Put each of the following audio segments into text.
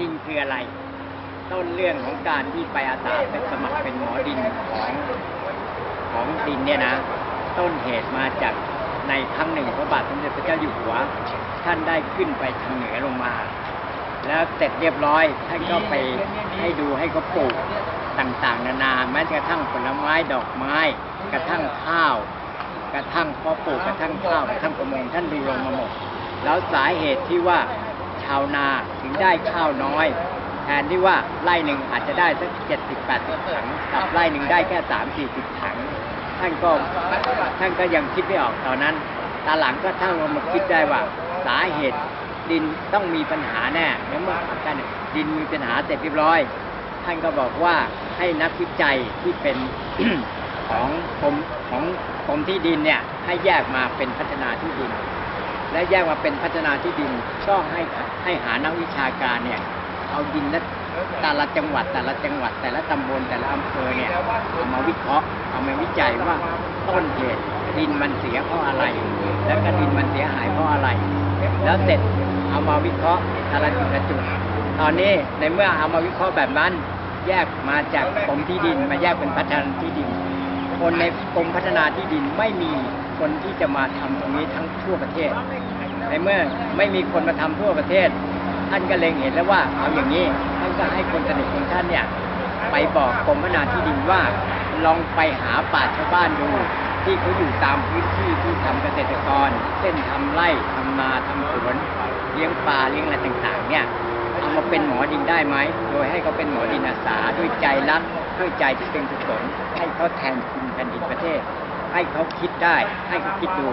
หมอดินคืออะไร ต้นเรื่องของการที่ไปอาสาไปสมัครเป็นหมอดินของของดินเนี่ยนะ ต้นเหตุมาจากในครั้งหนึ่งพระบาทสมเด็จพระเจ้าอยู่หัว ท่านได้ขึ้นไปทางเหนือลงมา แล้วเสร็จเรียบร้อยท่านก็ไปให้ดูให้เขาปลูกต่างๆ นานาแม้กระทั่งผลไม้ดอกไม้ กระทั่งข้าว กระทั่งเพอปลูกกระทั่งข้าวกระทั่งประมงท่านดูลงมาหมดแล้วสาเหตุที่ว่าาวนาถึงได้ข้าวน้อย แทนที่ว่าไร่หนึ่งอาจจะได้สักเจ็ดสิบแปดสิบถังกับไร่หนึ่งได้แค่สามสี่สิบถัง ท่านก็ท่านก็ยังคิดไม่ออกตอนนั้นตาหลังก็ท่านมาคิดได้ว่าสาเหตุดินต้องมีปัญหาแน่เมื่อกันดินมีปัญหาเสร็จเรียบร้อย ท่านก็บอกว่าให้นักวิจัยที่เป็นของกรมของกรมที่ดินเนี่ยให้แยกมาเป็นพัฒนาที่ดิน และแยกมาเป็นพัฒนาที่ดินก็ให้ให้หานักวิชาการเนี่ยเอาดินและแต่ละจังหวัดแต่ละจังหวัด แต่ละตำบลแต่ละอำเภอเนี่ยเอามาวิเคราะห์เอามาวิจัยว่าต้นเหตุดินมันเสียเพราะอะไร แล้วก็ดินมันเสียหายเพราะอะไร แล้วเสร็จเอามาวิเคราะห์แต่ละจุดละจุดตอนนี้ในเมื่อเอามาวิเคราะห์แบบนั้น แยกมาจากกรมที่ดินมาแยกเป็นพัฒนาที่ดิน คนในกรมพัฒนาที่ดินไม่มี คนที่จะมาทำตรงนี้ทั้งทั่วประเทศ ในเมื่อไม่มีคนมาทำทั่วประเทศ ท่านก็เล็งเห็นแล้วว่าเอาอย่างนี้ท่านก็ให้คนสนิทของท่านเนี่ยไปบอกกรมพัฒนาที่ดินว่าลองไปหาป่าชาวบ้านดู ที่เขาอยู่ตามพื้นที่ที่ทำเกษตรกร เช่นทำไร่ทำนาทำสวนเลี้ยงปลาเลี้ยงอะไรต่างๆ เนี่ยเอามาเป็นหมอดินได้ไหม โดยให้เขาเป็นหมอดินอาสาด้วยใจรักด้วยใจที่เป็นกุศลให้เขาแทนคุณแผ่นดินประเทศ ให้เขาคิดได้ ให้เขาคิดดู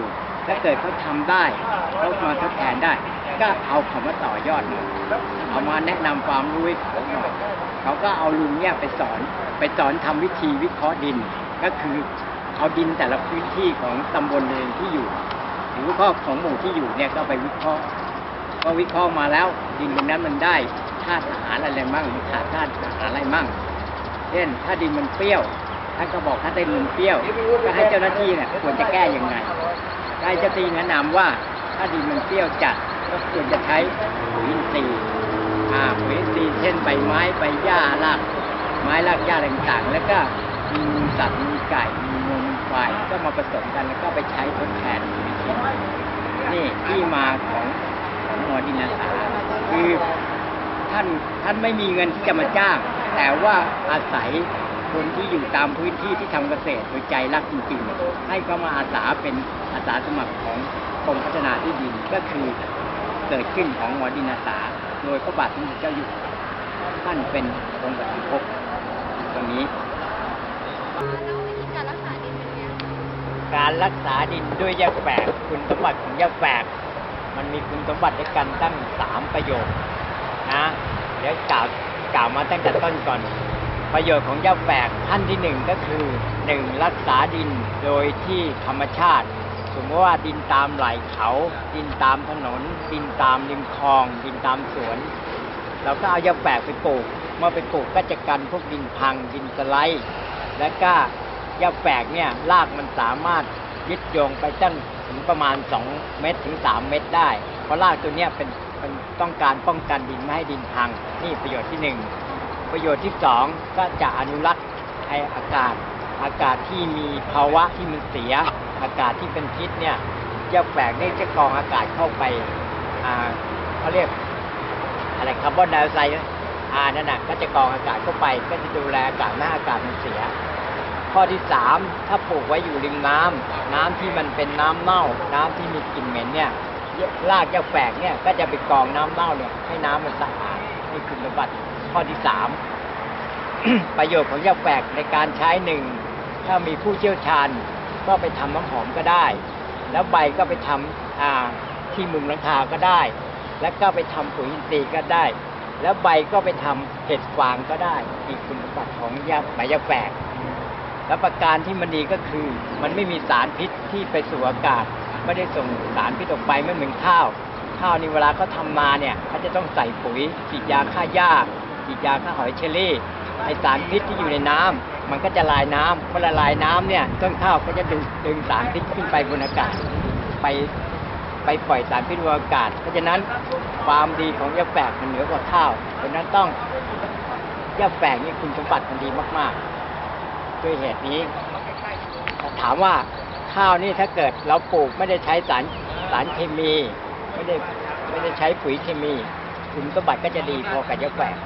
ถ้าเกิดเขาทำได้เขามาทดแทนได้ ก็เอาคำว่าต่อยอดมาเอามาแนะนำความรู้ให้เขาหน่อยเขาก็เอาลุงเนี่ยไปสอน ไปสอนทำวิธีวิเคราะห์ดิน ก็คือเอาดินแต่ละพื้นที่ของตำบลเองที่อยู่ หรือข้อของหมู่ที่อยู่เนี่ยก็ไปวิเคราะห์ก็วิเคราะห์มาแล้วดินตรงนั้นมันได้ธาตุอาหารอะไรมั่งมันขาดธาตุอาหารอะไรมั่ง เช่นถ้าดินมันเปรี้ยว ท่านก็บอกถ้าดินมันเปรี้ยว ก็ให้เจ้าหน้าที่เนี่ยควรจะแก้ยังไงให้เจ้าหน้าที่แนะนำว่าถ้าดินมันเปรี้ยวจัดก็ควรจะใช้ปุ๋ยอินทรีย์อ่าปุ๋ยอินทรีย์เช่นใบไม้ใบหญ้ารากไม้รากหญ้าต่างๆ แล้วก็มีสัตว์มีไก่มีมูลควายก็มาผสมกันแล้วก็ไปใช้ทดแทนปุ๋ยอินทรีย์นี่ที่มาของของหมอดินาสาคือท่านท่านไม่มีเงินที่จะมาจ้าง แต่ว่าอาศัย คนที่อยู่ตามพื้นที่ที่ทำเกษตรโดยใจรักจริงๆ ให้เขามาอาสาเป็นอาสาสมัครของกรมพัฒนาที่ดินก็คือเกิดขึ้นของหมอดินอาสา โดยพระบาทสมเด็จเจ้าอยู่หัวท่านเป็นองค์ปฐมภพตรงนี้แล้ววิธีการรักษาดินเป็นไงการรักษาดินด้วยยาแฝกคุณสมบัติของยาแฝกมันมีคุณสมบัติด้วยกันตั้งสามประโยชน์นะเดี๋ยวกล่าวกล่าวมาตั้งแต่ต้นก่อน ประโยชน์ของยาแฝกขั้นที่หนึ่งก็คือหนึ่งรักษาดินโดยที่ธรรมชาติ สมมติว่าดินตามไหล่เขา ดินตามถนน ดินตามริมคลอง ดินตามสวน เราก็เอายาแฝกไปปลูก เมื่อไปปลูกก็จะกันพวกดินพังดินสไลด์ และก็ยาแฝกเนี่ยรากมันสามารถยึดโยงไปตั้งถึงประมาณ 2 เมตรถึง 3 เมตรได้ เพราะรากตัวเนี้ยเป็นเป็นต้องการป้องกันดินไม่ให้ดินพัง นี่ประโยชน์ที่หนึ่ง ประโยชน์ที่สองก็จะอนุรักษ์ไออากาศ อากาศที่มีภาวะที่มันเสีย อากาศที่เป็นพิษเนี่ยยาแฝกนี่จะกรองอากาศเข้าไปอ่าเขาเรียกอะไรคาร์บอนไดออกไซด์นะอ่านั่นน่ะก็จะกรองอากาศเข้าไป ก็จะดูแลอากาศไม่ให้อากาศมันเสีย ข้อที่สามถ้าปลูกไว้อยู่ริมน้ำน้ำที่มันเป็นน้ำเน่า น้ำที่มีกลิ่นเหม็นเนี่ยรากยาแฝกเนี่ยก็จะไปกรองน้ำเน่าเนี่ยให้น้ำมันสะอาดนี่คือสมบัติ ข้อที่สามประโยชน์ของยาแฝกในการใช้หนึ่งถ้ามีผู้เชี่ยวชาญก็ไปทำน้ำหอมก็ได้ แล้วใบก็ไปทำอ่าที่มุงหลังคาก็ได้ แล้วก็ไปทำปุ๋ยอินทรีย์ก็ได้ แล้วใบก็ไปทำเห็ดฟางก็ได้อีกคุณสมบัติของยาใบยาแฝกแล้วประการที่มันดีก็คือ มันไม่มีสารพิษที่ไปสู่อากาศ ไม่ได้ส่งสารพิษออกไปไม่เหมือนข้าว ข้าวนี่เวลาเขาทำนาเนี่ยเขาจะต้องใส่ปุ๋ยฉีดยาฆ่าหญ้า ฉีดยาฆ่าหอยเชอรี่ไอสารพิษที่อยู่ในน้ำมันก็จะลายน้ำเมื่อละลายน้ำเนี่ยต้นข้าวก็จะดึงดึงสารพิษขึ้นไปบนอากาศไปไปปล่อยสารพิษบนอากาศ เพราะฉะนั้นความดีของยาแฝกมันเหนือกว่าข้าวเพราะฉะนั้นต้องยาแฝกนี่คุณสมบัติมันดีมากๆ ด้วยเหตุนี้ถามว่าข้าวนี่ถ้าเกิดเราปลูกไม่ได้ใช้สารสารเคมี ไม่ได้ไม่ได้ใช้ปุ๋ยเคมี คุณสมบัติก็จะดีพอกับยาแฝก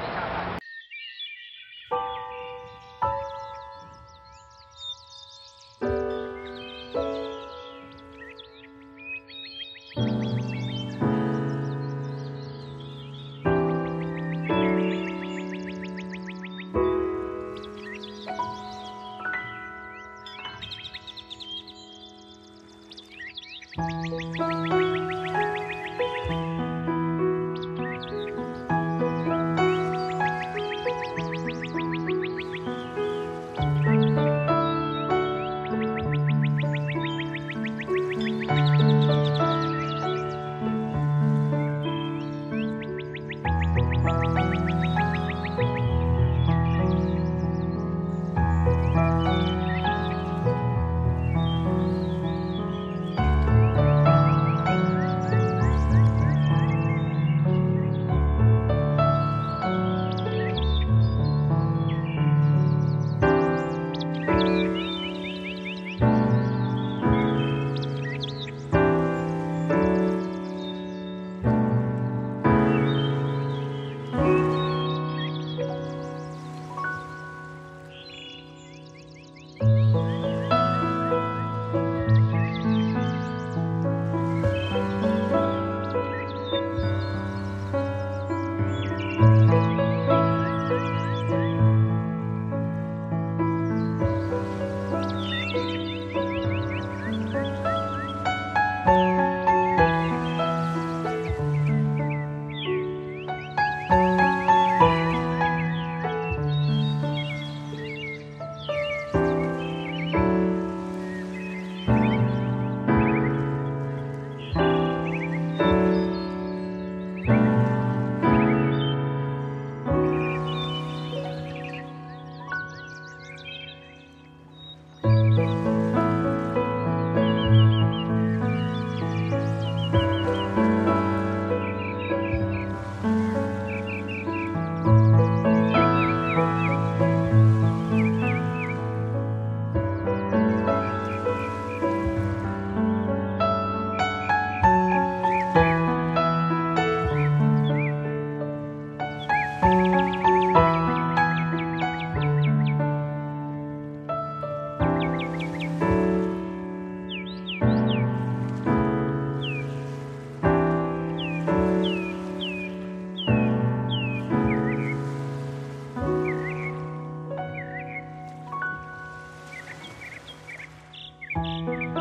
วิ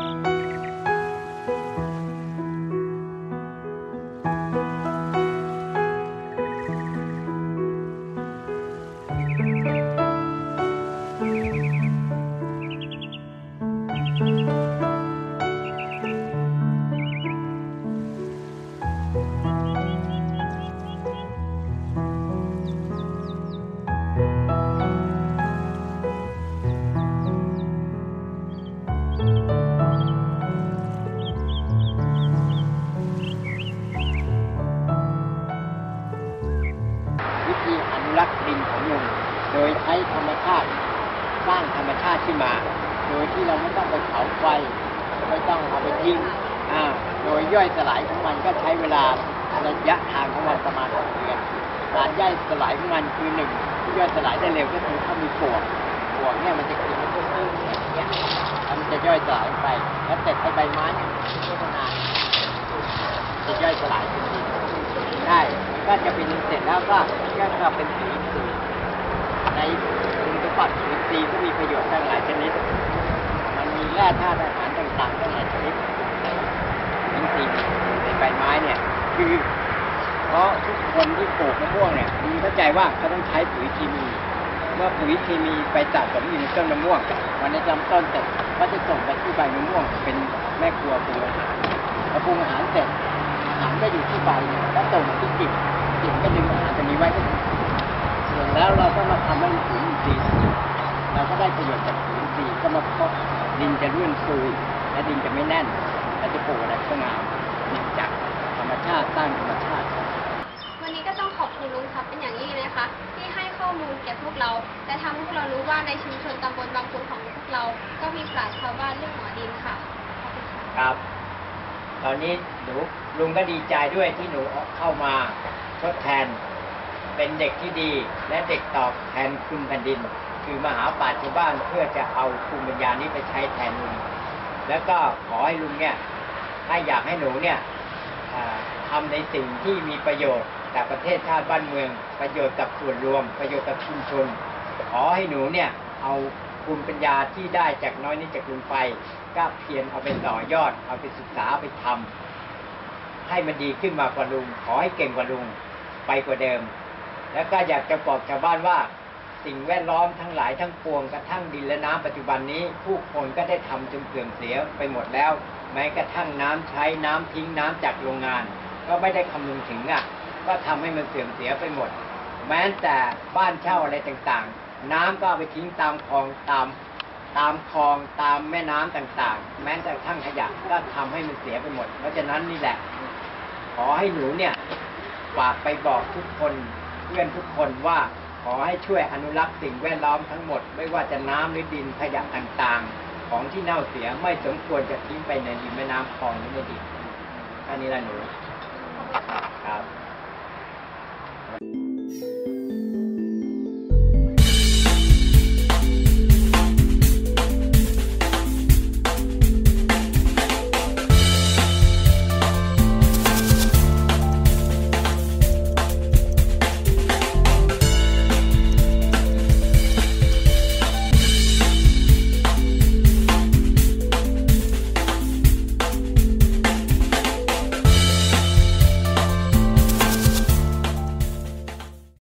ต้องเอาไปทิ้งอ่าโดยย่อยสลายของมันก็ใช้เวลาระยะทางของมันประมาณหกเดือนการย่อยสลายของมันคือหนึ่งย่อยสลายได้เร็วก็คือถ้ามีปวกปวกเนี่ยมันจะกินพวกตื้นอย่างเงี้ยแล้วมันจะย่อยสลายไป แล้วเสร็จไอ้ใบไม้เนี่ยไม่นานจะย่อยสลายเป็นดินได้ก็จะเป็นเสร็จแล้วก็ก็จะเป็นสีอินทรีในคุณสมบัติอินทรีย์ก็มีประโยชน์ตั้งหลายชนิด มันมีแร่ธาตุ ต่างๆตั้งหลายชนิดในอินทรีย์ในใบไม้เนี่ย คือเพราะทุกคนที่ปลูกมะม่วงเนี่ยมีเข้าใจว่าเขาต้องใช้ปุ๋ยเคมี เมื่อปุ๋ยเคมีไปสะสมอยู่ในต้นมะม่วงวันในลำต้นเสร็จก็จะส่งไปที่ใบมะม่วง เป็นแม่ครัวปรุงอาหารพอปรุงอาหารเสร็จารก็อยู่ที่ใบแล้วส่งมาที่กิ่งกิ่งก็ดึงอาหารตัวนี้ไว้ส่วนแล้วเราก็มาทำให้มันปุ๋ยอินทรีย์เราก็ได้ประโยชน์จากปุ๋ยอินทรีย์ก็มาเพาะดินจะร่วนซุย ดินจะไม่แน่นและจะปลูกอะไรก็งามเนี่ยจากธรรมชาติสร้างธรรมชาติ วันนี้ก็ต้องขอบคุณลุงทรัพย์เป็นอย่างยิ่งเลยนะคะ ที่ให้ข้อมูลแก่พวกเรา และทำให้พวกเรารู้ว่าในชุมชนตำบลบางปูของพวกเรา ก็มีปราชญ์ชาวบ้านเรื่องหมอดินค่ะขอบคุณค่ะ ครับ ตอนนี้หนูลุงก็ดีใจด้วยที่หนูเข้ามาทดแทน เป็นเด็กที่ดีและเด็กตอบแทนคุณแผ่นดิน คือมาหาป่าชญ์ชาวบ้านเพื่อจะเอาภูมิปัญญานี้ไปใช้แทนลุง แล้วก็ขอให้ลุงเนี่ยถ้าอยากให้หนูเนี่ยอ่าทำในสิ่งที่มีประโยชน์ต่ประเทศชาติบ้านเมือง ประโยชน์กับส่วนรวม ประโยชน์กับชุมชน ขอให้หนูเนี่ยเอาภูมิปัญญาที่ได้จากน้อยนิดจากลุงไป ก็เพียรเอาไปต่อยอด เอาไปศึกษาไปทำให้มันดีขึ้นมากว่าลุง ขอให้เก่งกว่าลุงไปกว่าเดิม แล้วก็อยากจะบอกชาวบ้านว่า สิ่งแวดล้อมทั้งหลายทั้งปวงกระทั่งดินและน้ำปัจจุบันนี้ผู้คนก็ได้ทำจนเสื่อมเสียไปหมดแล้ว แม้กระทั่งน้ำใช้น้ำทิ้งน้ำจากโรงงาน ก็ไม่ได้คำนึงถึงอะก็ทำให้มันเสื่อมเสียไปหมด แม้แต่บ้านเช่าอะไรต่างๆ น้ำก็เอาไปทิ้งตามคลองตามตามคลองตามแม่น้ำต่างๆ แม้แต่กระทั่งขยะก็ทำให้มันเสียไปหมด เพราะฉะนั้นนี่แหละ ขอให้หนูเนี่ยฝากไปบอกทุกคนเพื่อนทุกคนว่า ขอให้ช่วยอนุรักษ์สิ่งแวดล้อมทั้งหมด ไม่ว่าจะน้ำหรือดินขยะต่างๆ ของที่เน่าเสียไม่สมควรจะทิ้งไปในดินแม่น้ำคลองหรือในดินอันนี้ละหนูครับ